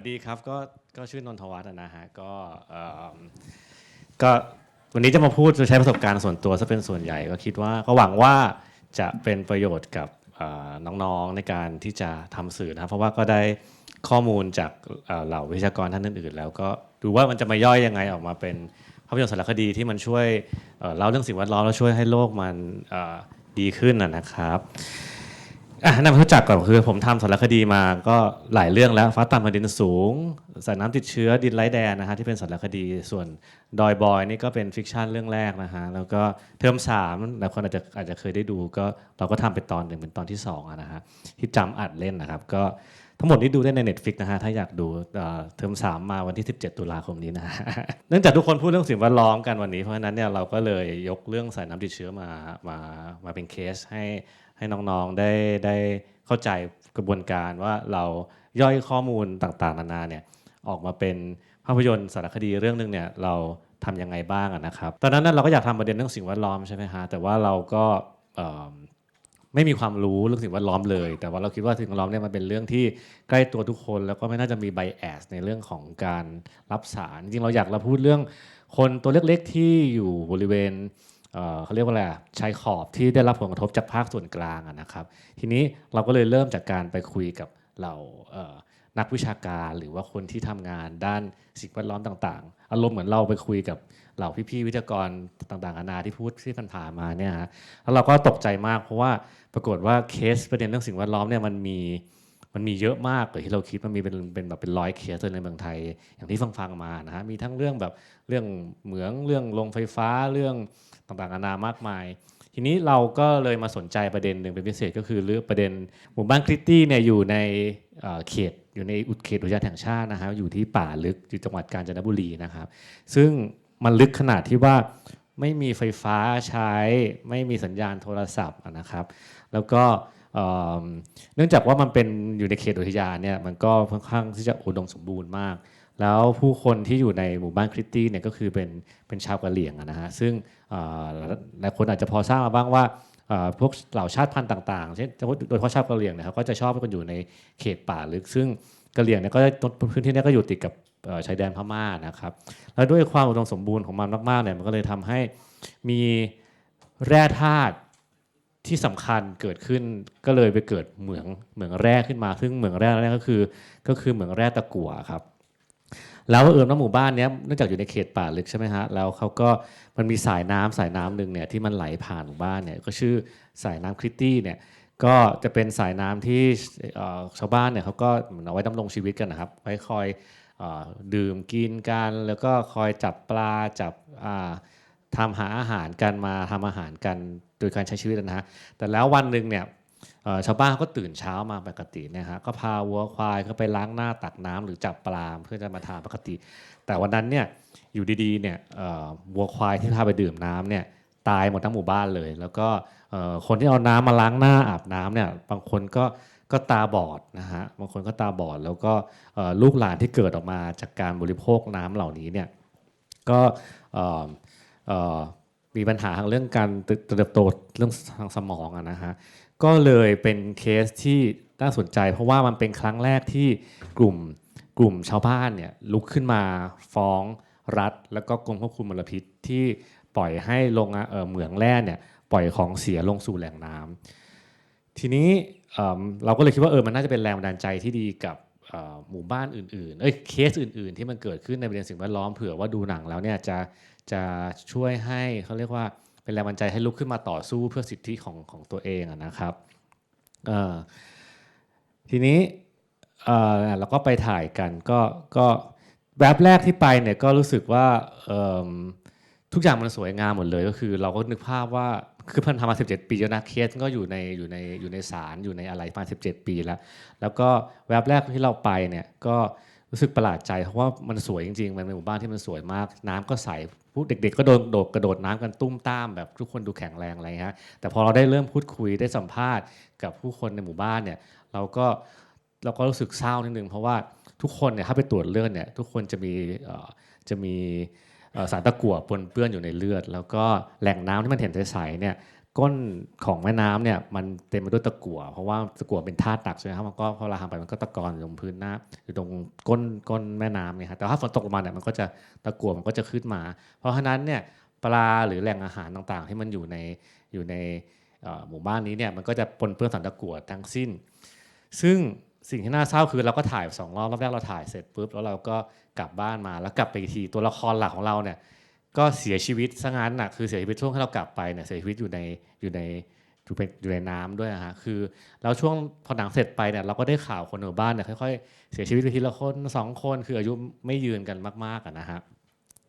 สดีครับก็ก็ชื่อนนทวัฒน์นะฮะก็เอิ่มก็วันนี้จะมาพูดจะใช้ประสบการณ์ส่วนตัวซะเป็นส่วนใหญ่ก็คิดว่าก็หวังว่าจะเป็นประโยชน์กับเอ่อน้องๆในการที่จะทำสื่อนะครับเพราะว่าก็ได้ข้อมูลจากเอ่อเหล่าวิทยากรท่านอื่นๆ แล้วก็ดูว่ามันจะมาย่อยยังไงออกมาเป็นภาพยนตร์สารคดีที่มันช่วยเอ่อเล่าเรื่องสิ่งแวดล้อมแล้วช่วยให้โลกมันเอ่อดีขึ้นนะนะครับ อะนำรู้จักก่อนคือผมทำสารคดีมาก็หลายเรื่องแล้วฟ้าต่ำแผ่นดินสูงสายน้ำติดเชื้อดินไร้แดนนะฮะที่เป็นสารคดีส่วนดอยบอยนี่ก็เป็นฟิกชันเรื่องแรกนะฮะแล้วก็เทอมสามหลายคนอาจจะอาจจะเคยได้ดู ก็เราก็ทำเป็นตอนหนึ่งเป็นตอนที่สองอะนะฮะที่จำอัดเล่นนะครับ ก็ทั้งหมดนี้ดูได้ใน Netflix นะฮะถ้าอยากดูเอ่อเทอมสามมาวันที่ 17 ตุลาคมนี้นะฮะ เนื่องจากทุกคนพูดเรื่องสิ่งแวดล้อมกันวันนี้เพราะฉะนั้นเนี่ยเราก็เลยยกเรื่องสายน้ำติดเชื้อมามามาเป็นเคสให้ ให้น้องๆได้ได้เข้าใจกระบวนการว่าเราย่อยข้อมูลต่างๆนานาเนี่ยออกมาเป็นภาพยนตร์สารคดีเรื่องหนึ่งเนี่ยเราทำยังไงบ้างนะครับตอนนั้นเราก็อยากทำประเด็นเรื่องสิ่งแวดล้อมใช่ไหมฮะแต่ว่าเราก็ไม่มีความรู้เรื่องสิ่งแวดล้อมเลย แต่ว่าเราคิดว่าสิ่งแวดล้อมเนี่ยมันเป็นเรื่องที่ใกล้ตัวทุกคน แล้วก็ไม่น่าจะมีไบแอสในเรื่องของการรับสาร จริงเราอยากเราพูดเรื่องคนตัวเล็กๆที่อยู่บริเวณ เขาเรียกว่าอะไรชายขอบที่ได้รับผลกระทบจากภาคส่วนกลางนะครับ ทีนี้เราก็เลยเริ่มจากการไปคุยกับเหล่านักวิชาการหรือว่าคนที่ทำงานด้านสิ่งแวดล้อมต่างๆ อารมณ์เหมือนเราไปคุยกับเหล่าพี่ๆวิทยากรต่างๆนานาที่พูดที่ผ่านมาเนี่ยฮะแล้วเราก็ตกใจมากเพราะว่าปรากฏว่าเคสประเด็นเรื่องสิ่งแวดล้อมเนี่ยมันมีมันมีเยอะมากเลยที่เราคิดมันมีเป็นเป็นแบบเป็นร้อยเคสเลยในเมืองไทยอย่างที่ฟังๆมานะฮะมีทั้งเรื่องแบบเรื่องเหมืองเรื่องโรงไฟฟ้าเรื่อง ต่างๆนานามากมาย ทีนี้เราก็เลยมาสนใจประเด็นหนึ่งเป็นพิเศษก็คือเรื่องประเด็นหมู่บ้านคริตตี้เนี่ยอยู่ในเขตอยู่ในอุทเขตอุทยานแห่งชาตินะฮะอยู่ที่ป่าลึกอยู่จังหวัดกาญจนบุรีนะครับ ซึ่งมันลึกขนาดที่ว่าไม่มีไฟฟ้าใช้ ไม่มีสัญญาณโทรศัพท์นะครับ แล้วก็เนื่องจากว่ามันเป็นอยู่ในเขตอุทยานเนี่ยมันก็ค่อนข้างที่จะอุดมสมบูรณ์มาก แล้วผู้คนที่อยู่ในหมู่บ้านคริตตี้เนี่ยก็คือเป็นเป็นชาวกะเหรี่ยงนะฮะซึ่งหลายคนอาจจะพอทราบมาบ้างว่าพวกเหล่าชาติพันธุ์ต่างๆเช่นโดยเฉพาะชาวกะเหรี่ยงเนี่ยเขาก็จะชอบให้คนอยู่ในเขตป่าลึก ซึ่งกะเหรี่ยงเนี่ยก็พื้นที่นี้ก็อยู่ติดกับชายแดนพม่านะครับแล้วด้วยความอุดมสมบูรณ์ของมันมากๆเนี่ยมันก็เลยทำให้มีแร่ธาตุที่สำคัญเกิดขึ้นก็เลยไปเกิดเหมืองเหมืองแร่ขึ้นมา ซึ่งเหมืองแร่นั่นก็คือก็คือเหมืองแร่ตะกั่วครับ แล้วเอิญว่าหมู่บ้านเนี้ยเนื่องจากอยู่ในเขตป่าลึกใช่ไหมฮะแล้วเขาก็มันมีสายน้ำสายน้ำหนึ่งเนี่ยที่มันไหลผ่านหมู่บ้านเนี่ยก็ชื่อสายน้ำคริตตี้เนี่ยก็จะเป็นสายน้ำที่ชาวบ้านเนี่ยเขาก็เหมือนเอาไว้ดำรงชีวิตกันนะครับไว้คอยอดื่มกินกัน แล้วก็คอยจับปลาจับอ่าทำหาอาหารกันมาทำอาหารกันโดยการใช้ชีวิตนะฮะแต่แล้ววันหนึ่งเนี่ย ชาวบ้านก็ตื่นเช้ามาปกติเนะฮะก็พาวัวควายเขาไปล้างหน้าตักน้ำหรือจับปลาเพื่อจะมาทานปกติ แต่วันนั้นเนี่ยอยู่ดีๆเนี่ยวัวควายที่พาไปดื่มน้ำเนี่ยตายหมดทั้งหมู่บ้านเลย แล้วก็คนที่เอาน้ำมาล้างหน้าอาบน้ำเนี่ยบางคนก็ก็ตาบอดนะฮะบางคนก็ตาบอด แล้วก็ลูกหลานที่เกิดออกมาจากการบริโภคน้ำเหล่านี้เนี่ยก็มีปัญหาทางเรื่องการเติบโตเรื่องทางสมองอะนะฮะ ก็เลยเป็นเคสที่น่าสนใจ เพราะว่ามันเป็นครั้งแรกที่กลุ่มกลุ่มชาวบ้านเนี่ยลุกขึ้นมาฟ้องรัฐ แล้วก็กรมควบคุมมลพิษที่ปล่อยให้โรงงานเอ่อเหมืองแร่เนี่ยปล่อยของเสียลงสู่แหล่งน้ำทีนี้เราก็เลยคิดว่าเออมันน่าจะเป็นแรงบันดาลใจที่ดีกับหมู่บ้านอื่นๆ เอ้ยเคสอื่น ๆ ที่มันเกิดขึ้นในประเด็นสิ่งแวดล้อมเผื่อว่าดูหนังแล้วเนี่ยจะจะช่วยให้เขาเรียกว่า เป็นแรงบันใจให้ลุกขึ้นมาต่อสู้เพื่อสิทธิของของตัวเองนะครับทีนี้เราก็ไปถ่ายกันก็ก็แวบแรกที่ไปเนี่ยก็รู้สึกว่าทุกอย่างมันสวยงามหมดเลยก็คือ เราก็นึกภาพว่าคือพันทำมา 17 ปีแล้วนะเคสก็อยู่ในอยู่ในอยู่ในศาลอยู่ในอะไรมา 17 ปีแล้ว แล้วก็แวบแรกที่เราไปเนี่ยก็ รู้สึกประหลาดใจเพราะว่ามันสวยจริงๆ มันเป็นหมู่บ้านที่มันสวยมาก น้ำก็ใสผู้เด็ก ๆ ก็โดนโดดกระโดดน้ำกันตุ้มตามแบบทุกคนดูแข็งแรงอะไรฮะแต่พอเราได้เริ่มพูดคุยได้สัมภาษณ์กับผู้คนในหมู่บ้านเนี่ยเราก็เราก็รู้สึกเศร้านิดนึงเพราะว่าทุกคนเนี่ยถ้าไปตรวจเลือดเนี่ยทุกคนจะมีจะมีสารตะกั่วปนเปื้อนอยู่ในเลือด แล้วก็แหล่งน้ำที่มันเห็นใสๆเนี่ย ก้นของแม่น้ำเนี่ยมันเต็มไปด้วยตะกั่วเพราะว่าตะกั่วเป็นธาตุหนักใช่ไหมครับมันก็พอเราทำไปมันก็ตะกอนอยู่ตรงพื้นหน้ำอยู่ตรงก้นก้นแม่น้ำเนี่ยครับแต่ถ้าฝนตกลงมาเนี่ยมันก็จะตะกั่วมันก็จะขึ้นมา เพราะฉะนั้นเนี่ยปลาหรือแหล่งอาหารต่างๆ ที่มันอยู่ในอยู่ในหมู่บ้านนี้เนี่ยมันก็จะปนเปื้อนสารตะกั่วทั้งสิ้น ซึ่งสิ่งที่น่าเศร้าคือเราก็ถ่ายสองรอบรอบแรกเราถ่ายเสร็จปุ๊บแล้วเราก็กลับบ้านมาแล้วกลับไปทีตัวละครหลักของเราเนี่ย ก็เสียชีวิตซะงั้นน่ะคือเสียชีวิตช่วงที่เรากลับไปเนี่ยเสียชีวิตอยู่ในอยู่ในอยู่เป็นอยู่ในน้ำด้วยนะฮะคือแล้วช่วงพอหนังเสร็จไปเนี่ยเราก็ได้ข่าวคนในบ้านเนี่ยค่อยๆเสียชีวิตไปทีละคนสองคนคืออายุไม่ยืนกันมากๆนะฮะ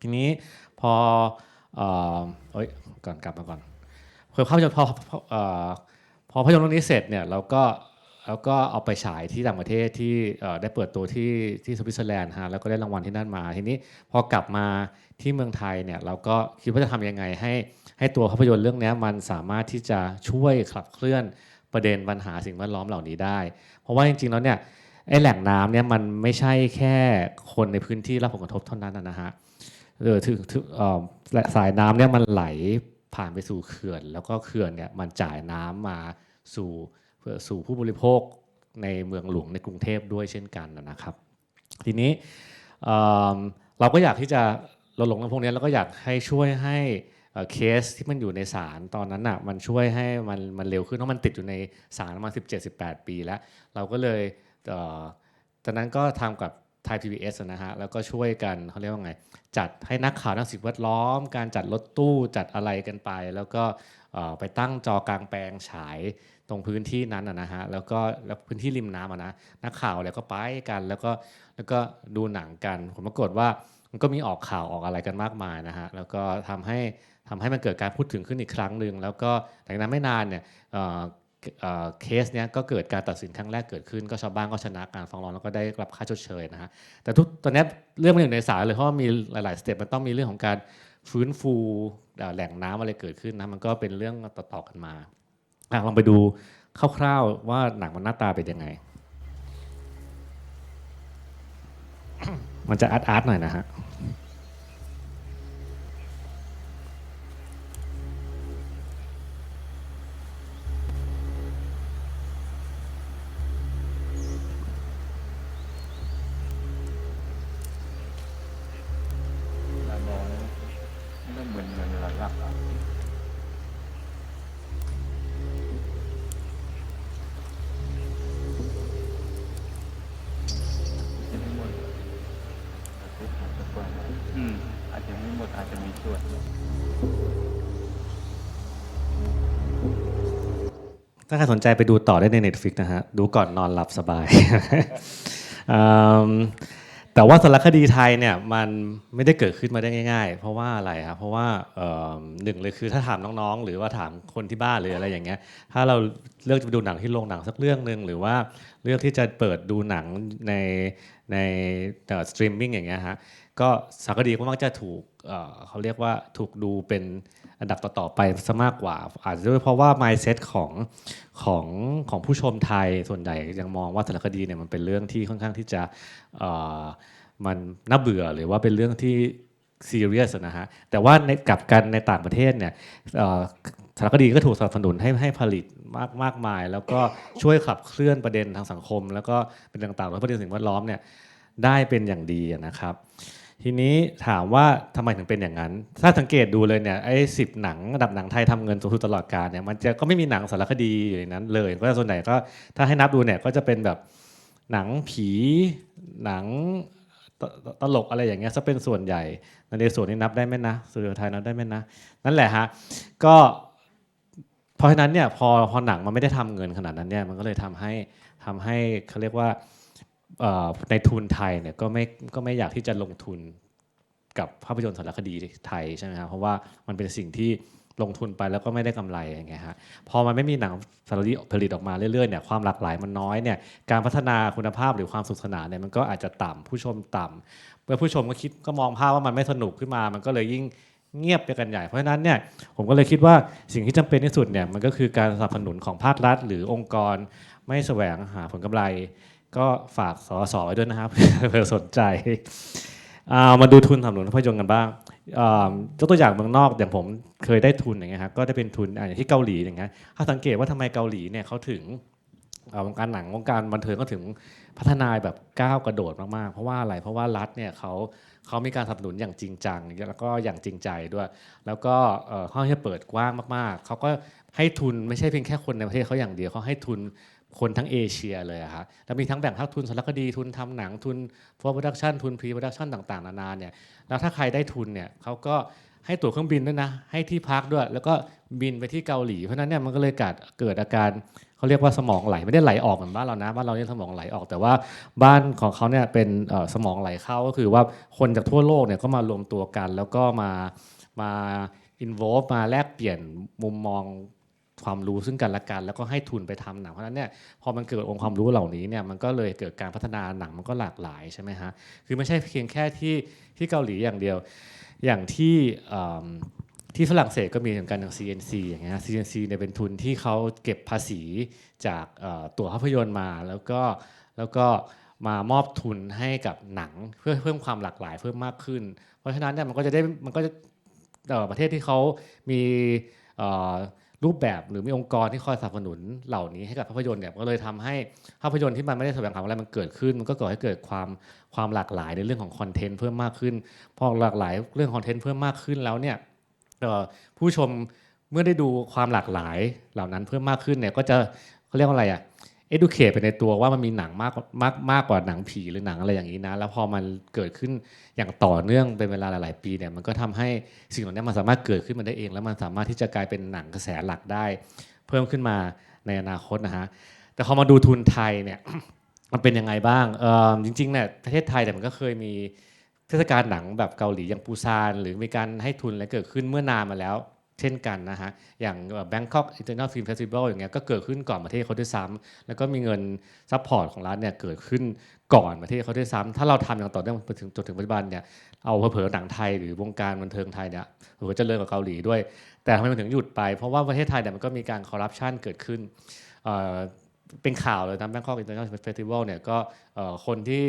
ทีนี้พอเอ่อยก่อนกลับมาก่อนคือภาพยนตร์พอพอเอ่อพอภาพยนตร์เรื่องนี้เสร็จเนี่ยเราก็ แล้วก็เอาไปฉายที่ต่างประเทศที่ได้เปิดตัวที่ที่สวิตเซอร์แลนด์ฮะแล้วก็ได้รางวัลที่นั่นมาทีนี้พอกลับมาที่เมืองไทยเนี่ยเราก็คิดว่าจะทำยังไงให้ให้ตัวภาพยนตร์เรื่องนี้มันสามารถที่จะช่วยขับเคลื่อนประเด็นปัญหาสิ่งแวดล้อมเหล่านี้ได้ เพราะว่าจริงๆแล้วเนี่ยไอ้แหล่งน้ำเนี่ยมันไม่ใช่แค่คนในพื้นที่รับผลกระทบเท่านั้นนะนะฮะเออถึงถึงเอ่อและสายน้ำเนี่ยมันไหลผ่านไปสู่เขื่อน แล้วก็เขื่อนเนี่ยมันจ่ายน้ำมาสู่ เพื่อสู่ผู้บริโภคในเมืองหลวงในกรุงเทพด้วยเช่นกันนะครับ ทีนี้เเราก็อยากที่จะลดลงเรื่องพวกนี้แล้วก็อยากให้ช่วยให้เเคสที่มันอยู่ในศาลตอนนั้นอะมันช่วยให้มันมันเร็วขึ้นเพราะมันติดอยู่ในศาลมา 17-18 ปีแล้ว เราก็เลยเตอนนั้นก็ทำกับไทย PBS นะฮะแล้วก็ช่วยกันเขาเรียกว่าไง จัดให้นักข่าวนักสิ่งแวดล้อม การจัดรถตู้จัดอะไรกันไป แล้วก็ไปตั้งจอกลางแปลงฉาย ตรงพื้นที่นั้นนะฮะแล้วก็แล้วพื้นที่ริมน้ำนะนักข่าวแล้วก็ไปกันแล้วก็แล้วก็ดูหนังกันผมปรากฏว่ามันก็มีออกข่าวออกอะไรกันมากมายนะฮะแล้วก็ทำให้ทำให้มันเกิดการพูดถึงขึ้นอีกครั้งหนึ่งแล้วก็หลังจากนั้นไม่นานเนี่ยเคสเนี้ยก็เกิดการตัดสินครั้งแรกเกิดขึ้น ก็ชาวบ้านก็ชนะการฟ้องร้องแล้วก็ได้รับค่าชดเชยนะฮะแต่ทุกตอนนี้เรื่องมันอยู่ในศาลเลยเพราะว่ามีหลายๆสเต็ปมันต้องมีเรื่องของการฟื้นฟูแหล่งน้ำอะไรเกิดขึ้นนะมันก็เป็นเรื่องต่อๆกันมา อะลองไปดูคร่าวๆว่าหนังมันหน้าตาเป็นยังไง มันจะอาร์ตๆหน่อยนะฮะ ถ้าใครสนใจไปดูต่อได้ใน Netflix นะฮะ ดูก่อนนอนหลับสบาย แต่ว่าสารคดีไทยเนี่ยมันไม่ได้เกิดขึ้นมาได้ง่าย ๆ เพราะว่าอะไรครับเพราะว่าหนึ่งเลยคือถ้าถามน้องๆ หรือว่าถามคนที่บ้านหรืออะไรอย่างเงี้ย ถ้าเราเลือกจะไปดูหนังที่โรงหนังสักเรื่องหนึ่งหรือว่าเลือกที่จะเปิดดูหนังในในสตรีมมิ่งอย่างเงี้ยฮะก็สารคดีก็มักจะถูกเเขาเรียกว่าถูกดูเป็น อันดับต่อๆไปซะมากกว่า อาจจะด้วยเพราะว่า mindset ของของของผู้ชมไทยส่วนใหญ่ยังมองว่าสารคดีเนี่ยมันเป็นเรื่องที่ค่อนข้างที่จะมันน่าเบื่อหรือว่าเป็นเรื่องที่ซีเรียสนะฮะ แต่ว่าในกลับกันในต่างประเทศเนี่ยสารคดีก็ถูกสนับสนุนให้ให้ผลิตมากมากมาย แล้วก็ช่วยขับเคลื่อนประเด็นทางสังคม แล้วก็เป็นต่างๆแล้วประเด็นสิ่งแวดล้อมเนี่ยได้เป็นอย่างดีนะครับ ทีนี้ถามว่าทำไมถึงเป็นอย่างนั้น ถ้าสังเกตดูเลยเนี่ยไอ้สิบหนังระดับหนังไทยทำเงินสูงสุดตลอดกาลเนี่ยมันจะก็ไม่มีหนังสารคดีอยู่ในนั้นเลย ก็ส่วนใหญ่ก็ถ้าให้นับดูเนี่ยก็จะเป็นแบบหนังผีหนังตลกอะไรอย่างเงี้ยซะเป็นส่วนใหญ่ในส่วนนี้นับได้ไหมนะสุริยไทยนับได้ไหมนะนั่นแหละฮะก็เพราะฉะนั้นเนี่ยพอพอหนังมันไม่ได้ทำเงินขนาดนั้นเนี่ยมันก็เลยทำให้ทำให้เขาเรียกว่า ในทุนไทยเนี่ยก็ไม่ก็ไม่อยากที่จะลงทุนกับภาพยนตร์สารคดีไทยใช่ไหมครับเพราะว่ามันเป็นสิ่งที่ลงทุนไปแล้วก็ไม่ได้กำไรอย่างเงี้ยฮะพอมันไม่มีหนังสารคดีผลิตออกมาเรื่อยๆเนี่ยความหลากหลายมันน้อยเนี่ยการพัฒนาคุณภาพหรือความสนุขสนานเนี่ยมันก็อาจจะต่ำผู้ชมต่ำเมื่อผู้ชมก็คิดก็มองภาพว่ามันไม่สนุกขึ้นมา มันก็เลยยิ่งเงียบไปกันใหญ่ เพราะฉะนั้นเนี่ยผมก็เลยคิดว่าสิ่งที่จำเป็นที่สุดเนี่ยมันก็คือการสนับสนุนของภาครัฐ หรือองค์กรไม่แสวงหาผลกำไร ก็ฝากสสไว้ด้วยนะครับเผื่อสนใจมาดูทุนสนับสนุนภาพยนตร์กันบ้างยกตัวอย่างเมืองนอกอย่างผมเคยได้ทุนอย่างเงี้ยครับก็ได้เป็นทุนอย่างที่เกาหลีอย่างเงี้ยถ้าสังเกตว่าทำไมเกาหลีเนี่ยเขาถึงวงการหนังวงการบันเทิงก็ถึงพัฒนาแบบก้าวกระโดดมากๆ เพราะว่าอะไรเพราะว่ารัฐเนี่ยเขาเขามีการสนับสนุนอย่างจริงจังแล้วก็อย่างจริงใจด้วย แล้วก็เอ่อเขาให้เปิดกว้างมากๆเขาก็ ให้ทุนไม่ใช่เพียงแค่คนในประเทศเขาอย่างเดียวเขาให้ทุนคนทั้งเอเชียเลยอะครับแล้วมีทั้งแบ่งภาคทุนสารคดีทุนทำหนังทุนโฟร์โปรดักชันทุนพรีโปรดักชันต่างๆนานาเนี่ยแล้วถ้าใครได้ทุนเนี่ยเขาก็ให้ตั๋วเครื่องบินด้วยนะ ให้ที่พักด้วย แล้วก็บินไปที่เกาหลี เพราะนั้นเนี่ยมันก็เลยเกิดเกิดอาการเขาเรียกว่าสมองไหลไม่ได้ไหลออกเหมือนบ้านเรานะบ้านเราเนี่ยสมองไหลออกแต่ว่าบ้านของเขาเนี่ยเป็นสมองไหลเข้าก็คือว่าคนจากทั่วโลกเนี่ยก็มารวมตัวกัน แล้วก็มามาอินโวลฟมาแลกเปลี่ยนมุมมอง ความรู้ซึ่งกันและกันแล้วก็ให้ทุนไปทำหนังเพราะฉะนั้นเนี่ยพอมันเกิดองค์ความรู้เหล่านี้เนี่ยมันก็เลยเกิดการพัฒนาหนังมันก็หลากหลายใช่ไหมฮะคือไม่ใช่เพียงแค่ที่ที่เกาหลีอย่างเดียว อย่างที่ที่ฝรั่งเศสก็มีเหมือนกันอย่าง CNC อย่างเงี้ย CNC เนี่ยเป็นทุนที่เขาเก็บภาษีจากตั๋วภาพยนตร์มาแล้วก็แล้วก็มามอบทุนให้กับหนังเพื่อเพิ่มความหลากหลายเพิ่มมากขึ้น เพราะฉะนั้นเนี่ยมันก็จะได้มันก็จะประเทศที่เขามีอ รูปแบบหรือมีองค์กรที่คอยสนับสนุนเหล่านี้ให้กับภาพยนตร์เนี่ยก็เลยทำให้ภาพยนตร์ที่มันไม่ได้แสวงหาอะไรมันเกิดขึ้น มันก็ก่อให้เกิดความความหลากหลายในเรื่องของคอนเทนต์เพิ่มมากขึ้น พอหลากหลายเรื่องคอนเทนต์เพิ่มมากขึ้นแล้วเนี่ยผู้ชมเมื่อได้ดูความหลากหลายเหล่านั้นเพิ่มมากขึ้นเนี่ยก็จะเขาเรียกว่าอะไรอะ educate ไปในตัวว่ามันมีหนังมากมากมากกว่าหนังผีหรือหนังอะไรอย่างนี้นะ แล้วพอมันเกิดขึ้นอย่างต่อเนื่องเป็นเวลาหลาย ๆ ปีเนี่ยมันก็ทำให้สิ่งเหล่านี้มันสามารถเกิดขึ้นมาได้เอง แล้วมันสามารถที่จะกลายเป็นหนังกระแสหลักได้ เพิ่มขึ้นมาในอนาคตนะฮะแต่พอมาดูทุนไทยเนี่ยมันเป็นยังไงบ้างเอิ่มจริงๆเนี่ยประเทศไทยแต่มันก็เคยมีเทศกาลหนังแบบเกาหลีอย่างปูซานหรือมีการให้ทุนอะไรเกิดขึ้นเมื่อนานมาแล้ว เช่นกันนะฮะ อย่าง Bangkok International Film Festival อย่างเงี้ยก็เกิดขึ้นก่อนประเทศเขาด้วยซ้ำแล้วก็มีเงินซัพพอร์ตของรัฐเนี่ยเกิดขึ้นก่อนประเทศเขาด้วยซ้ำถ้าเราทำอย่างต่อเนื่องถึงจนถึงปัจจุบันเนี่ยเอาเผลอๆหนังไทยหรือวงการบันเทิงไทยเนี่ยโอ้โหจะเลิศกว่าเกาหลีด้วย แต่ทำไมมันถึงหยุดไป เพราะว่าประเทศไทยเนี่ยมันก็มีการคอร์รัปชันเกิดขึ้นเป็นข่าวเลยนะ Bangkok International Festival เนี่ยก็คนที่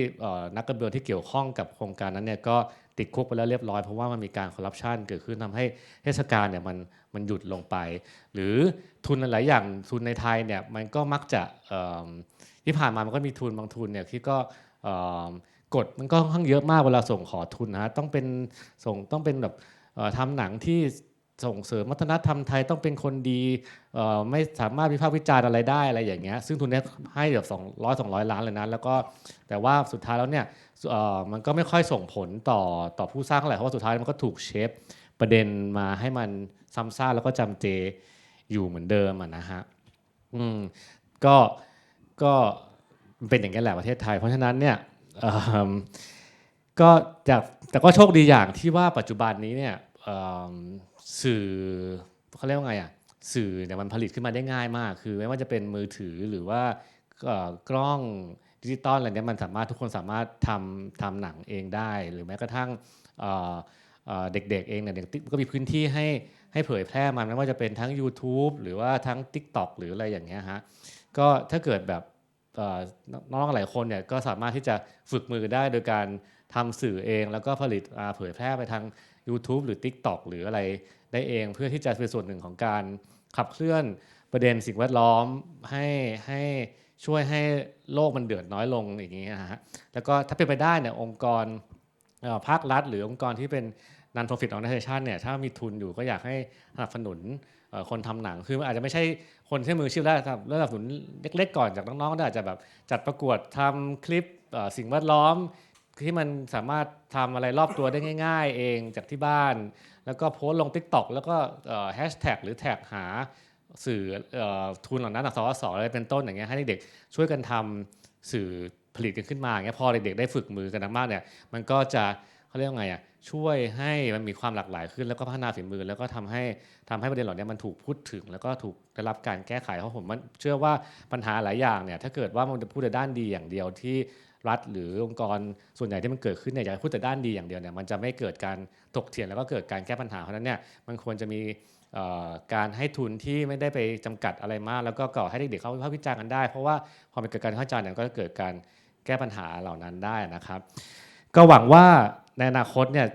นักการเมืองที่เกี่ยวข้องกับโครงการนั้นเนี่ยก็ ติดคุกไปแล้วเรียบร้อยเพราะว่ามันมีการคอร์รัปชันเกิดขึ้นทำให้เทศกาลเนี่ยมันมันหยุดลงไป หรือทุนหลายอย่างทุนในไทยเนี่ยมันก็มักจะที่ผ่านมามันก็มีทุนบางทุนเนี่ยที่ก็กฎมันก็ค่อนข้างเยอะมากเวลาส่งขอทุนนะฮะต้องเป็นส่งต้องเป็นแบบทำหนังที่ ส่งเสริมวัฒนธรรมไทยต้องเป็นคนดีไม่สามารถวิพากษ์วิจารณ์อะไรได้อะไรอย่างเงี้ยซึ่งทุนนี้ให้แบบสองร้อยสองร้อยล้านเลยนะแล้วก็แต่ว่าสุดท้ายแล้วเนี่ยมันก็ไม่ค่อยส่งผลต่อต่อผู้สร้างเท่าไหร่เพราะว่าสุดท้ายมันก็ถูกเชฟประเด็นมาให้มันซ้ำซากแล้วก็จำเจอยู่เหมือนเดิมะนะฮะอืมก็ก็เป็นอย่างนี้นแหละประเทศไทย เพราะฉะนั้นเนี่ยก็จากแต่ก็โชคดีอย่างที่ว่าปัจจุบันนี้เนี่ย สื่อเขาเรียกว่าไงอะสื่อเนี่ยมันผลิตขึ้นมาได้ง่ายมาก คือไม่ว่าจะเป็นมือถือหรือว่ากล้องดิจิตอลอะไรเนี่ยมันสามารถทุกคนสามารถทำทำหนังเองได้ หรือแม้กระทั่งเด็กๆเองเนี่ยเด็กก็มีพื้นที่ให้ให้เผยแพร่มันไม่ว่าจะเป็นทั้ง YouTube หรือว่าทั้ง TikTok หรืออะไรอย่างเงี้ยฮะก็ถ้าเกิดแบบน้องๆหลายคนเนี่ยก็สามารถที่จะฝึกมือได้โดยการทำสื่อเอง แล้วก็ผลิตเผยแพร่ไปทาง YouTube หรือ TikTok หรืออะไรได้เองเพื่อที่จะเป็นส่วนหนึ่งของการขับเคลื่อนประเด็นสิ่งแวดล้อมให้ให้ช่วยให้โลกมันเดือดน้อยลงอย่างนี้นะฮะแล้วก็ถ้าเป็นไปได้เนี่ยองค์กรภาครัฐ หรือองค์กรที่เป็น non profit organization เนี่ยถ้ามีทุนอยู่ก็อยากให้สนับสนุนคนทำหนังคืออาจจะไม่ใช่คนที่มืออาชีพได้ครับระดับสนุนเล็กๆก่อนจากน้องๆก็อาจจะแบบจัดประกวดทำคลิปสิ่งแวดล้อม ที่มันสามารถทำอะไรรอบตัวได้ง่าย ๆ เองจากที่บ้าน แล้วก็โพสต์ลง Tik t o อกแล้วก็แฮชแท็กหรือแท็กหาสื่ออทุนเหล่านั้นสวสออะไรเป็นต้นอย่างเงี้ยให้เด็กๆช่วยกันทำสื่อผลิตกันขึ้นมาอย่างเงี้ยพอเด็กๆได้ฝึกมือกันมากเนี่ยมันก็จะเขาเรียกว่าไงอะช่วยให้มันมีความหลากหลายขึ้นแล้วก็พัฒนาฝีมือ แล้วก็ทำให้ทำให้ประเด็นเหล่านี้มันถูกพูดถึง แล้วก็ถูกได้รับการแก้ไขเพราะผมมันเชื่อว่าปัญหาหลายอย่างเนี่ยถ้าเกิดว่ามันจะพูดแต่ด้านดีอย่างเดียวที่ รัฐหรือองค์กรส่วนใหญ่ที่มันเกิดขึ้นเนี่ยอยากพูดแต่ด้านดีอย่างเดียวเนี่ยมันจะไม่เกิดการถกเถียงแล้วก็เกิดการแก้ปัญหาเพราะนั้นเนี่ยมันควรจะมีการให้ทุนที่ไม่ได้ไปจำกัดอะไรมาก แล้วก็ก่อให้เด็กๆเขาวิพากษ์วิจารณ์กันได้ เพราะว่าพอมันเกิดการวิพากษ์วิจเนี่ยก็จะเกิดการแก้ปัญหาเหล่านั้นได้นะครับ ก็หวังว่าในอนาคตเนี่ย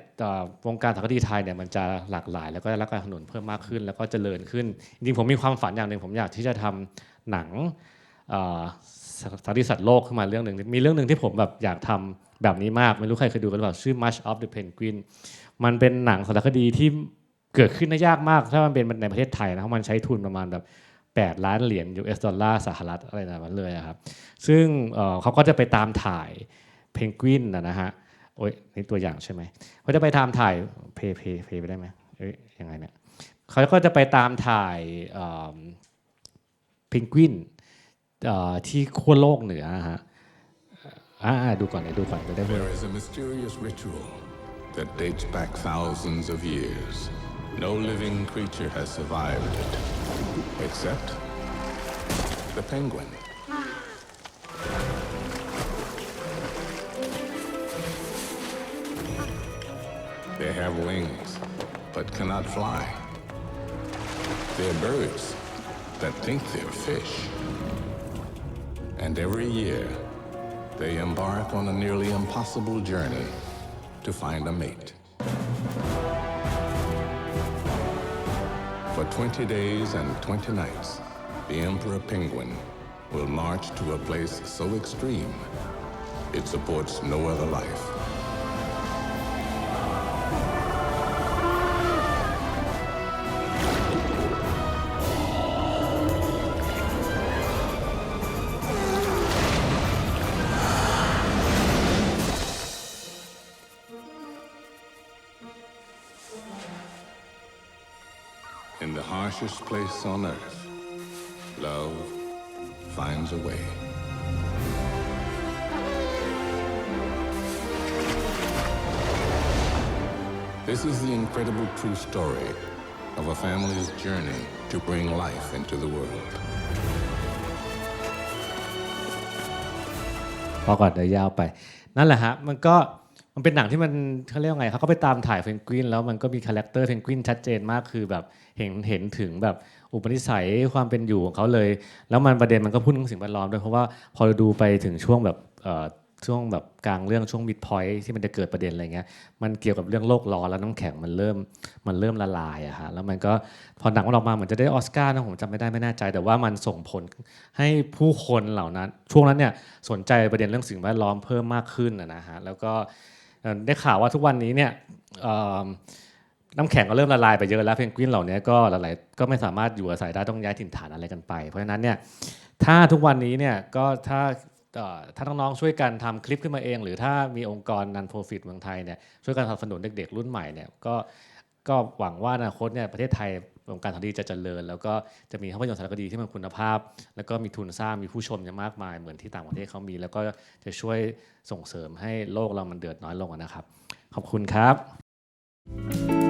วงการสารคดีไทยเนี่ยมันจะหลากหลาย แล้วก็ได้รับการสนับสนุนเพิ่มมากขึ้น แล้วก็เจริญขึ้นจริงผมมีความฝันอย่างหนึ่งผมอยากที่จะทำหนัง สารีสัตว์โลกขึ้นมาเรื่องหนึ่งมีเรื่องหนึ่งที่ผมแบบอยากทำแบบนี้มาก ไม่รู้ใครเคยดูกันหรือเปล่าชื่อ March of the Penguin มันเป็นหนังสารคดีที่เกิดขึ้นได้ยากมาก ถ้ามันเป็นในประเทศไทยนะเพราะมันใช้ทุนประมาณแบบ 8 ล้านเหรียญ US ดอลลาร์สหรัฐอะไรแบบนั้นเลยอะครับ ซึ่งเขาก็จะไปตามถ่ายเพนกวินนะนะฮะโอ้ยนี่ตัวอย่างใช่ไหมเขาจะไปตามถ่ายเพย์เพย์เพย์ไปได้ไหมเอ้ยยังไงเนี่ยเขาก็จะไปตามถ่ายเพนกวิน ที่ขั้วโลกเหนืออะฮะอ่าดูก่อนเลยดูก่อนจะได้พูด There is a mysterious ritual that dates back thousands of years. No living creature has survived it, except the penguin. They have wings, but cannot fly. They're birds that think they're fish. And every year, they embark on a nearly impossible journey to find a mate. For 20 days and 20 nights, the emperor penguin will march to a place so extreme it supports no other life. the harshest place on earth, love finds a way. This is the incredible true story of a family's journey to bring life into the world. พอก่อนเดี๋ยวยาวไป นั่นแหละฮะ มันก็ มันเป็นหนังที่มันเขาเรียกว่าไงเขาก็ไปตามถ่ายเพนกวินแล้วมันก็มีคาแรคเตอร์เพนกวินชัดเจนมากคือแบบเห็นเห็นถึงแบบอุปนิสัยความเป็นอยู่ของเขาเลย แล้วมันประเด็นมันก็พูดถึงสิ่งแวดล้อมด้วยเพราะว่าพอเราดูไปถึงช่วงแบบเอ่อช่วงแบบกลางเรื่องช่วงมิดพอยที่มันจะเกิดประเด็นอะไรเงี้ยมันเกี่ยวกับเรื่องโลกร้อนแล้วน้ำแข็งมันเริ่มมันเริ่มละลายอะฮะแล้วมันก็พอหนังมันออกมาเหมือนจะได้ออสการ์นะผมจำไม่ได้ไม่แน่ใจ แต่ว่ามันส่งผลให้ผู้คนเหล่านั้น ช่วงนั้นเนี่ยสนใจประเด็นเรื่องสิ่งแวดล้อมเพิ่มมากขึ้นนะฮะแล้วก็ ได้ข่าวว่าทุกวันนี้เนี่ยน้ำแข็งก็เริ่มละลายไปเยอะแล้วเพนกวินเหล่านี้ก็หลายๆก็ไม่สามารถอยู่อาศัยได้ต้องย้ายถิ่นฐานอะไรกันไป เพราะฉะนั้นเนี่ยถ้าทุกวันนี้เนี่ยก็ถ้าถ้าน้องๆช่วยกันทำคลิปขึ้นมาเอง หรือถ้ามีองค์กรนันโปรฟิตเมืองไทยเนี่ยช่วยกันสนับสนุนเด็กๆ รุ่นใหม่เนี่ยก็ก็หวังว่าอนาคตเนี่ยประเทศไทย วงการสารคดีจะเจริญ แล้วก็จะมีภาพยนตร์สารคดีที่มันคุณภาพ แล้วก็มีทุนสร้างมีผู้ชมอย่างมากมายเหมือนที่ต่างประเทศเขามี แล้วก็จะช่วยส่งเสริมให้โลกเรามันเดือดน้อยลงนะครับ ขอบคุณครับ